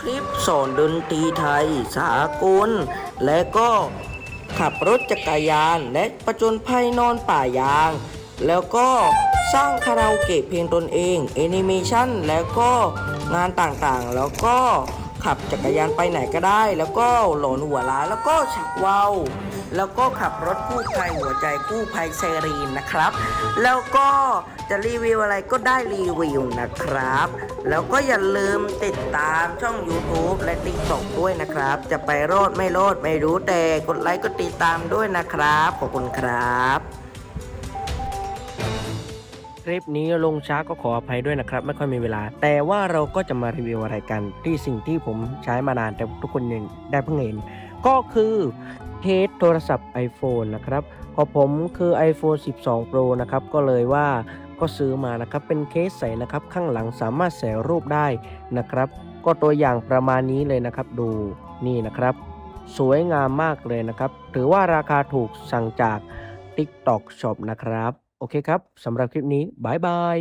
คลิปสอนดนตรีไทย สากล และก็ขับรถจักรยานและประจนภัยนอนป่ายาง แล้วก็สร้างคาราโอเกะเพลงตนเองแอนิเมชันแล้วก็งานต่างๆ แล้วก็ ขับจักรยานไปไหนก็ได้ แล้วก็หลอนหัวล้าแล้วก็ฉักเว้าแล้วก็ขับรถกู้ภัยหัวใจกู้ภัยไซรีนนะครับ แล้วก็จะรีวิวอะไรก็ได้รีวิวนะครับ แล้วก็อย่าลืมติดตามช่อง YouTube และ TikTok ด้วยนะครับ จะไปโรดไม่โรดไม่รู้แต่กดไลค์กดติดตามด้วยนะครับ ขอบคุณครับ ลิปนี้ลงช้าก็ขออภัยด้วยนะครับ ไม่ค่อยมีเวลา แต่ว่าเราก็จะมารีวิวอะไรกัน ที่สิ่งที่ผมใช้มานานแต่ทุกคนยังได้เพิ่งเห็น ก็คือเคสโทรศัพท์ iPhone นะครับของผมคือ iPhone 12 Pro นะครับ ก็เลยว่าก็ซื้อมานะครับ เป็นเคสใสนะครับ ข้างหลังสามารถใส่รูปได้นะครับ ก็ตัวอย่างประมาณนี้เลยนะครับ ดูนี่นะครับ สวยงามมากเลยนะครับ ถือว่าราคาถูกสั่งจาก TikTok Shop นะครับ โอเคครับสำหรับคลิปนี้บายบาย